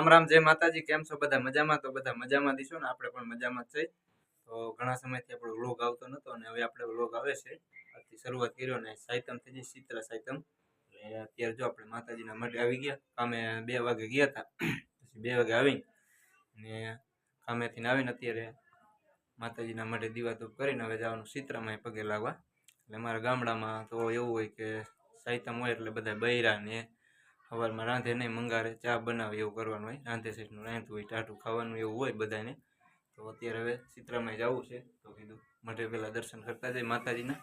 રામ રામ, જય માતાજી, કેમ છો બધા? મજામાં? તો બધા મજામાં દીશો ને? આપણે પણ મજામાં જ છે તો ઘણા સમયથી આપણો વ્લોગ આવતો નતો અને હવે આપણે વ્લોગ આવે છે. આજથી શરૂઆત કર્યો ને સાયતમ થઈ ગઈ, શીતળા સાયતમ. અત્યારે જો આપણે માતાજીના મઢે આવી ગયા. કામે બે વાગે ગયા હતા. પછી બે વાગે આવીને ને કામેથી આવીને અત્યારે માતાજીના મઢે દીવાધૂપ કરીને હવે જવાનું શીતળામાં પગે લાગવા. એટલે અમારા ગામડામાં તો એવું હોય કે સાયતમ હોય એટલે બધા બૈરા ને સવારમાં રાંધે નહીં, મંગારે ચા બનાવે એવું કરવાનું હોય. રાંધે સેટનું રાંધતું હોય, ટાઢું ખાવાનું એવું હોય બધાને. તો અત્યારે હવે ચિત્રામાં જવું છે. તો કીધું મઢે પહેલાં દર્શન કરતા જાય માતાજીના.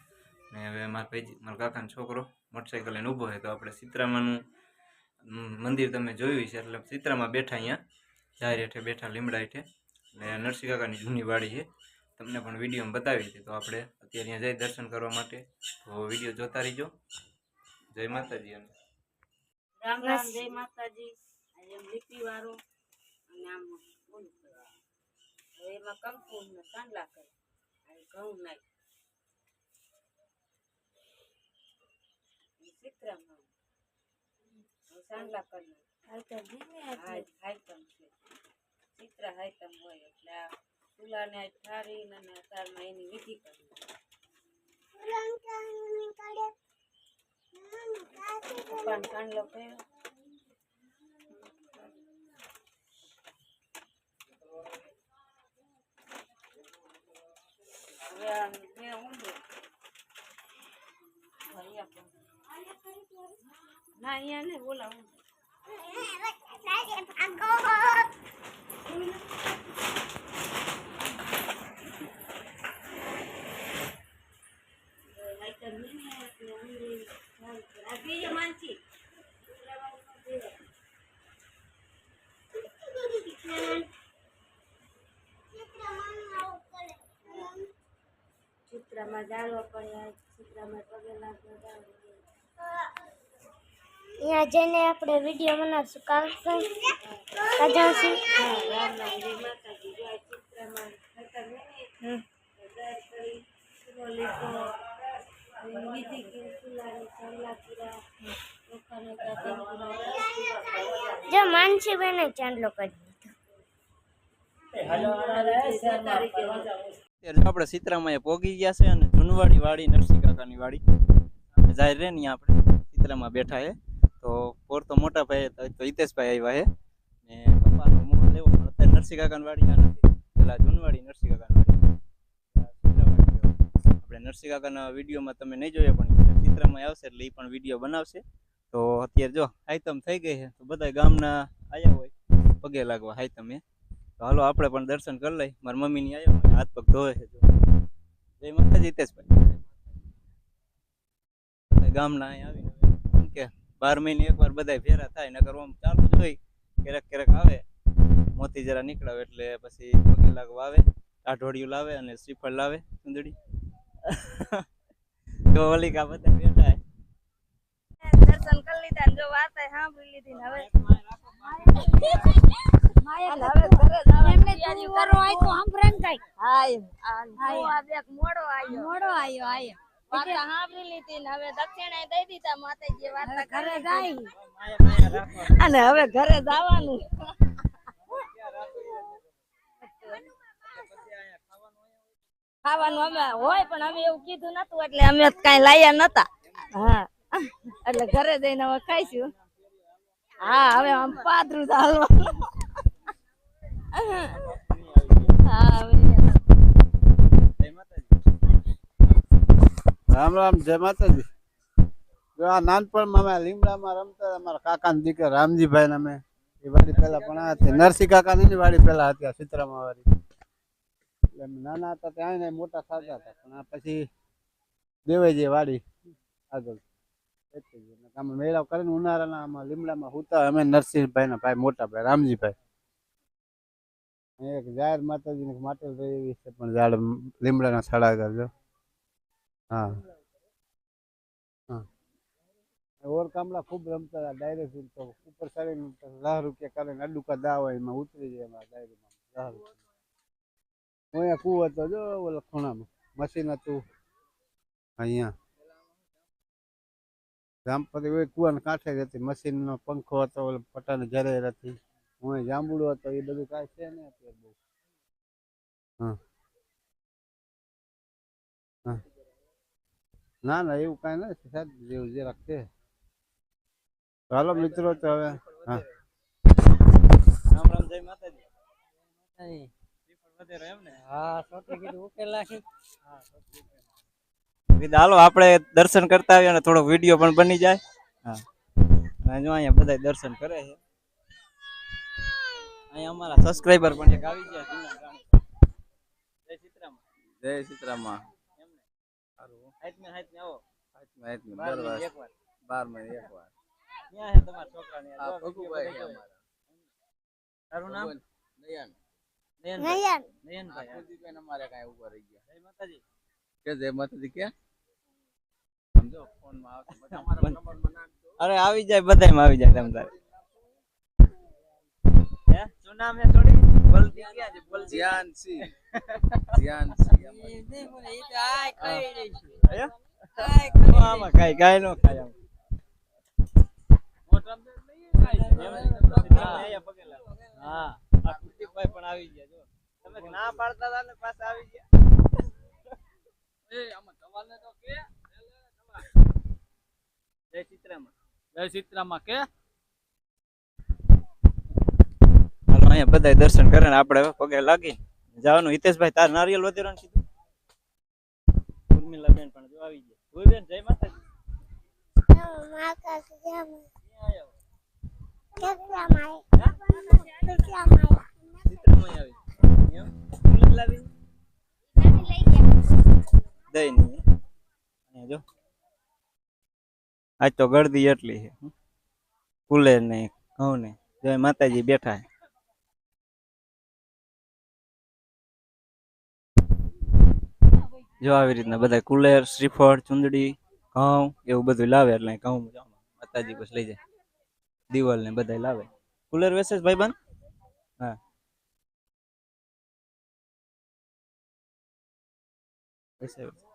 ને હવે મારા ભાઈ મારા કાકાનો છોકરો મોટરસાઇકલ લઈને ઊભો હોય તો આપણે ચિત્રામાનું મંદિર તમે જોયું છે એટલે ચિત્રામાં બેઠા અહીંયા. જાહેર હેઠે બેઠા લીમડા હેઠે. એટલે નરસિંહ કાકાની જૂની વાડી છે. તમને પણ વિડીયોમાં બતાવી હતી. તો આપણે અત્યારે અહીંયા જઈ દર્શન કરવા માટે. તો વીડિયો જોતા રહીજો. જય માતાજી અને રામ રામ જય માતાજી. આજે એમ લીપી વાળો અને આમ ઓલું કરવાનું. હવે એમાં કંકુ ને ચાંદલા કરે. અને ઘઉં નાખ ચિત્રમાં હવે ચાંદલા કરી ચિત્ર હાઈતમ હોય એટલે આ ચૂલાને ઠારીને અને અત્યારમાં એની વિધિ કરી પપ્પાને ચાંદલો કર્યો હવે આ બે ઊંધું અહીંયા પણ. ના અહીંયા નહીં બોલા ઊંધું ચિત્રમાં જાળવા પડ્યા ચિત્રમાં પગે લાગવા અહીંયા જઈને આપણે વીડિયો બનાવશું દીધો લોકોને ત્યાં જો માનસી બેને ચાંદલો કરી અત્યારે આપણે સીતરામાં પોગી ગયા છે અને જૂનવાડી વાડી નરસિંહ કાકાની વાડી જાય જાહેર રે ને આપણે સીતરામાં બેઠા છે તો પોર તો મોટા ભાઈ તો હિતેશભાઈ આવ્યા છે ને પપ્પાનો મોહ લેવો, પણ અત્યારે નરસિંહ કાકાની વાડી આ નથી. પેલા જૂનવાડી નરસિંહ કાકાની વાડી. આપણે નરસિંહ કાકાના વિડીયોમાં તમે નહીં જોયા, પણ ચિત્રમાં આવશે એટલે એ પણ વીડિયો બનાવશે. તો અત્યારે જો આઈટમ થઈ ગઈ છે, તો બધા ગામના આવ્યા હોય, પગે લાગવા હાઈતમે તો હાલો આપણે પણ દર્શન કરી લઈ મારી મમ્મીની આવ્યો હાથ પગ ધોવે છે જો. જય માતા હિતેશભાઈ. બધા ગામના અહીં આવીને હવે કેમ કે બાર મહિને એકવાર બધા ભેરા થાય નકર આમ ચાલુ જ હોય ક્યારેક ક્યારેક આવે. મોતી જરા નીકળાવે એટલે પછી પગે લાગવા આવે ટાઢોળિયું લાવે અને શ્રીફળ લાવે સુંદડી. તો ઓલિકા બધા બેઠા દર્શન કરી લીધા જો વાત સાંભળી લીધી ને હવે મોડો આવ્યો આયો વાર્તા સાંભળી લીધી ને હવે દક્ષિણા દઈ દીધા માતાજી વાર્તા ઘરે જાય. અને હવે ઘરે જવાનું. ખાવાનું અમે હોય પણ અમે એવું કીધું નતું એટલે અમે કઈ લાયા નતા. હા. એટલે ઘરે જઈને હવે ખાઈશું. હા હવે આમ પાતરું ચાલવાનું. રામ રામ, જય માતાજી. જો આ નાનપણમાં અમે લીમડામાં રમતા અમારા કાકાના દીકરા રામજીભાઈ ને અમે એ વાડી પહેલા પણ હતી. નરસિંહ કાકાની વાડી પહેલા હતી સિત્રામાં વાડી. એટલે નાના હતા, ત્યાં ને મોટા થતા હતા. પણ આ પછી દેવાઈ વાડી આગળ એટલી કરીને ઉનાળાના આમાં લીમડામાં હુતા. અમે નરસિંહભાઈ ના ભાઈ, મોટા ભાઈ, રામજીભાઈ. એક જાહેર માતાજીની માટેલ એવી છે, પણ ઝાડ લીમડાના સાડા આગળ જો. હા. હા. ઓર કામલા ખૂબ રમતા હતા, ડાયરેક્ટ તો ઉપર ચડીને દસ રૂપિયા કરીને અડુકા દા હોય, એમાં ઉતરી જાય એમાં ડાયરેક્ટ દસ રૂપિયા. અહીંયા કૂવો હતો જો, ઓલા ખૂણામાં, મશીન હતું. અહીંયા. રામપતિ કૂવાના કાંઠે જ મશીનનો પંખો હતો, ઓલા પટાની ઘરે હતી. હું જાંબુડો હતો એ બધું કાંઈ છે ને અત્યારે બહુ. હા. હા. ના ના એવું કાંઈ નથી સાહેબ જેવું જે રાખશે ચાલો મિત્રો તો હવે હા. રામ રામ જય માતાજી. હાલો આપણે દર્શન કરતા આવીએ અને થોડોક વીડિયો પણ બની જાય. હા. અને જો અહીંયા બધા દર્શન કરે છે. અહીંયા અમારા સબસ્ક્રાઇબર પણ એક આવી ગયા જૂના જય સીતરામ. જય સીતરામમાં. એમને સારું હાઈટ ને હાઈટ ને આવો. હાથમાં હાથમાં બાર દર મહિને એકવાર. બાર મહિને એકવાર. ક્યાં છે તમારા છોકરાને આ ભગુભાઈ છે અમારા. તારું નામ? નયન. નયનભાઈ. નયનભાઈ હા. કુલદીપભાઈ અમારે કાંઈ ઊભા રહી ગયા. જય માતાજી. કે જય માતાજી કે? સમજો ફોનમાં આવશે. બધા અમારા નંબરમાં નાખજો. અરે આવી જાય બધાયમાં આવી જાય તમ તારે. હે? શું થોડી? બલદી ક્યાં છે? બલદી ધ્યાન સી ધ્યાન સી આયા? ઓ, આમાં કાંઈ કાંઈ નો ખાય આમ. હા, અહીંયા પગે લાગો. હા. આ કુલદીપભાઈ પણ આવી ગયા જો. તમે ના પાડતા હતા ને પાછા આવી ગયા? જય સીતરામાં જય સીતરામાં કે હાલો અહીંયા બધા દર્શન કરે ને આપણે પગે લાગી. જવાનું હિતેશભાઈ તાર નારિયેલ વધેરાનું કીધું? ઉર્મિલાબેન પણ જો આવી ગયા. ભૂઈબેન જય માતાજી. આજ તો ગળદી એટલી છે. ફૂલે ને ઘઉં ને જય માતાજી બેઠા છે. જો આવી રીતના બધા કુલેર શ્રીફળ ચુંદડી ઘઉં એવું બધું લાવે એટલે ઘઉં માતાજી પછી લઈ જાય. દિવાલ ને બધા લાવે. કુલર વેસે ભાઈ બંધ હા. વેસે વેસે.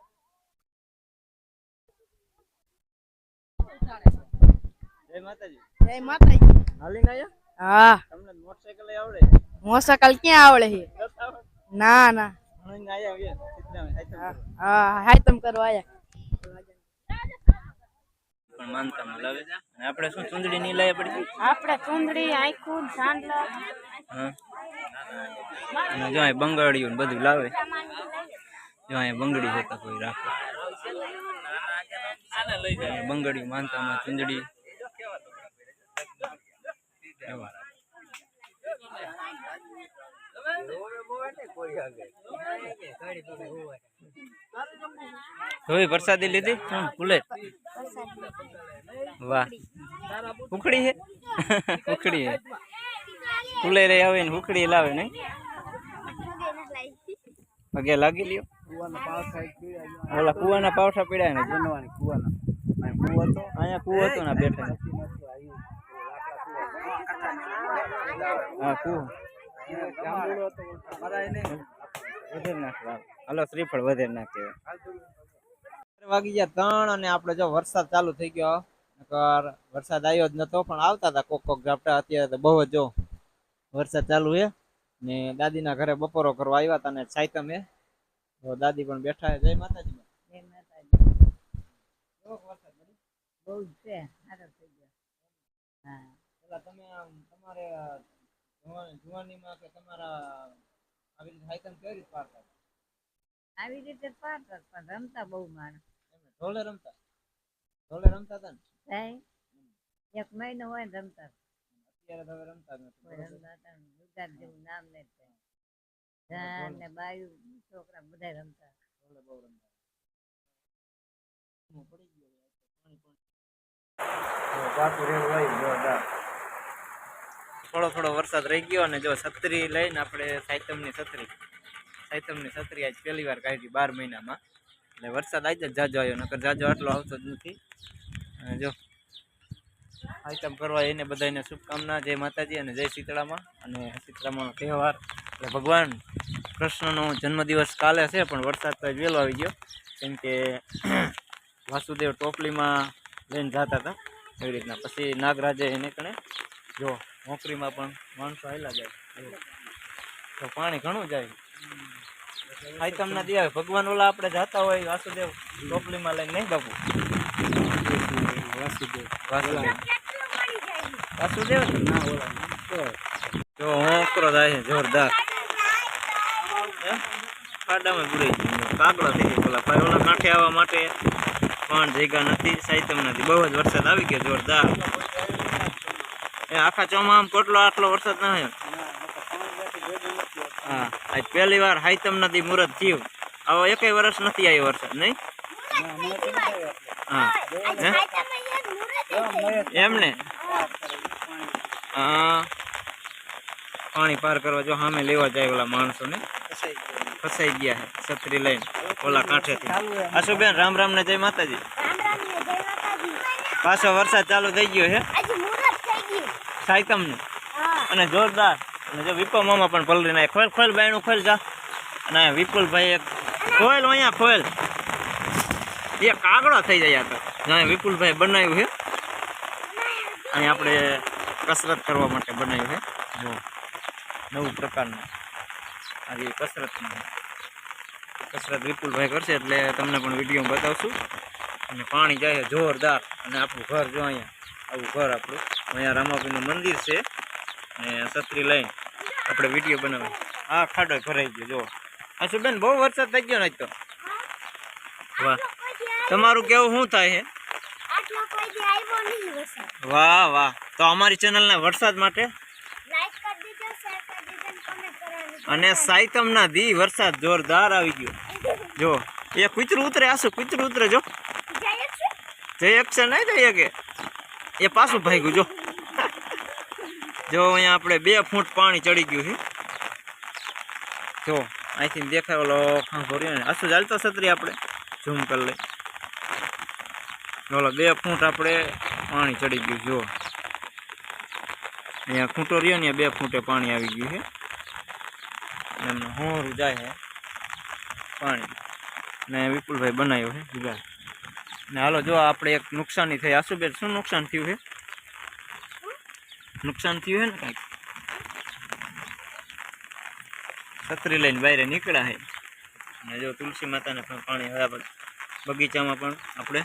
જય માતાજી. જય માતાજી. હાલીને આયા? હા. તમને મોટરસાઇકલ આવડે? મોસકલ ક્યાં આવડે છે? આવડે? ના ના. હાયતમ કરવા આયા. આપણે શું ચુંદડી ની લાવી પડતી આપણે ચૂંદડી આખું હા. જો અહીં બધું લાવે. જો અહીં બંગડી જતા કોઈ રાખે. બંગડી માનતામાં ચુંદડી. એવા. જોઈ પ્રસાદી લીધી? હમ, ફૂલે. વાહ. ઉખડી હે ઉખડી હે ફૂલે રે આવે ને ઉખડી લાવે નહીં? પગે લાગી લ્યો. ઓલા કુવાના પાવઠા પીડાય ને બનવાની કુવાના. અહીંયા કુવો હતો ને બેઠા. હા, કુવો. વધેર નાખવા હાલો શ્રીફળ વધેર નાખે વાગી ગયા ત્રણ અને આપણે જો વરસાદ ચાલુ થઈ ગયો. નકર વરસાદ આવ્યો જ નતો પણ આવતા હતા કોક કોક ઝાપટા. અત્યારે તો બહુ જ જો વરસાદ ચાલુ છે. ને દાદીના ઘરે બપોરો કરવા આવ્યા હતા ને સાયતમ હે તો દાદી પણ બેઠા જય માતાજી. જય માતાજી. બહુ છે. સારો થઈ ગયો. હા. પેલા તમે આમ તમારે જુવાની જુવાનીમાં કે તમારા આવી રીતે સાયતમ કેવી રીતે પાડતા આવી રીતે પાડતા પણ રમતા બહુ માણસ. ઢોલે રમતા? ઢોલે રમતા હતા ને? એક મહિનો હોય ને રમતા. અત્યારે તો રમતા નથી ગુજરાત જેવું નામ થાય જાન ને બાયું છોકરા બધા રમતા. ઢોલે બહુ રમતા. હું પડી ગયો પાછું રેવું હોય જોરદાર. થોડો થોડો વરસાદ રહી ગયો અને જો છત્રી લઈને આપણે સાયતમની છત્રી સાયતમની છત્રી આજ પહેલી વાર કાઢી બાર મહિનામાં. એટલે વરસાદ આવી જ જાજો આવ્યો, નકર જાજો આટલો આવતો જ નથી. અને જો આઈટમ કરવા એને બધાને શુભકામના, જય માતાજી અને જય શીતળામાં. અને શીતળામાનો તહેવાર, એટલે ભગવાન કૃષ્ણનો જન્મદિવસ કાલે છે, પણ વરસાદ તો વહેલો આવી ગયો. કેમ કે વાસુદેવ ટોપલીમાં લઈને જતા હતા. એવી રીતના. પછી નાગરાજે એને કણે, જો નોકરીમાં પણ માણસો આવેલા જાય. તો પાણી ઘણું જાય. આઈટમ ના દે ભગવાન ઓલા આપણે જાતા હોય વાસુદેવ ટોપલીમાં લઈને નહીં બાપુ? વાસુદેવ. વાસુદેવ. ને? જો હોંકરો થાય છે જોરદાર. ખાડામાં પૂરી કાગડા થઈ ગયો પેલા ભાઈ. ઓલા કાંઠે આવવા માટે પણ જગ્યા નથી સાહિત્યમ નથી. બહુ જ વરસાદ આવી ગયો જોરદાર. એ આખા ચોમા આમ કેટલો આટલો વરસાદ ના આવ્યો હા, આજ પહેલી વાર હાઈતમ નદી મુહૂર્ત થયું. આવો એકેય વર્ષ નથી આવ્યો વરસાદ, નહીં? હા, હે? હા. પાણી પાર કરવા જો સામે લેવા જાય ઓલા માણસો ને ફસાઈ ગયા છે છત્રી લઈને, ઓલા કાંઠેથી. આશુબેન રામ રામ ને જય માતાજી. પાછો વરસાદ ચાલુ થઈ ગયો છે સાયકમ ને અને જોરદાર. અને જો વિપો મામા પણ પલરી નાખે. ખોલ ખોલ બાયણું ખોલ જા. અને વિપુલભાઈ એક ખોલ અહીંયા ખોલ. એ કાગડો થઈ જાય તો. અહીંયા વિપુલભાઈ બનાવ્યું છે. અહીંયા આપણે કસરત કરવા માટે બનાવ્યું છે. જો નવું પ્રકારનું. આજે કસરતનું. કસરત વિપુલભાઈ કરશે એટલે તમને પણ વીડિયો બતાવશું. અને પાણી જાય જોરદાર. અને આપણું ઘર જો અહીંયા આવું ઘર આપણું. અહીંયા રામાપીનું મંદિર છે. અને છત્રી લઈને આપણે વીડિયો બનાવી આ ખાડો ભરાઈ ગયો જો અચ્છા બેન બહુ વરસાદ થઈ ગયો ને તો? વાહ. તમારું કેવું શું થાય છે વાહ વાહ. તો અમારી ચેનલના વરસાદ માટે? અને સાયતમના દી વરસાદ જોરદાર આવી ગયો. જો એ કૂતરું ઉતરે આશું કૂતરું ઉતરે જો? જય અક્ષર નહીં થઈ કે એ પાછું ભાગ્યું જો. જો અહીંયા આપણે બે ફૂટ પાણી ચડી ગયું છે. જો, અહીંથી દેખાય ઓલો ખાંભો રહ્યો ને. આસુ ચાલતો છત્રી આપણે ઝૂમ કરી લઈ ઓલો બે ફૂટ આપણે પાણી ચડી ગયું જો અહીંયા ખૂંટો રહ્યો ને બે ફૂટે પાણી આવી ગયું છે. એમ હોરું જાય છે પાણી. ને વિપુલભાઈ બનાવ્યો છે, જુગાર. ને હાલો, જો, આપણે એક નુકસાની થઈ. આશુબેન, શું નુકસાન થયું છે? નુકસાન થયું છે ને કાંઈક છત્રી લઈને બહાર નીકળ્યા છે અને જો તુલસી માતાને પણ પાણી હવે બગીચામાં પણ આપણે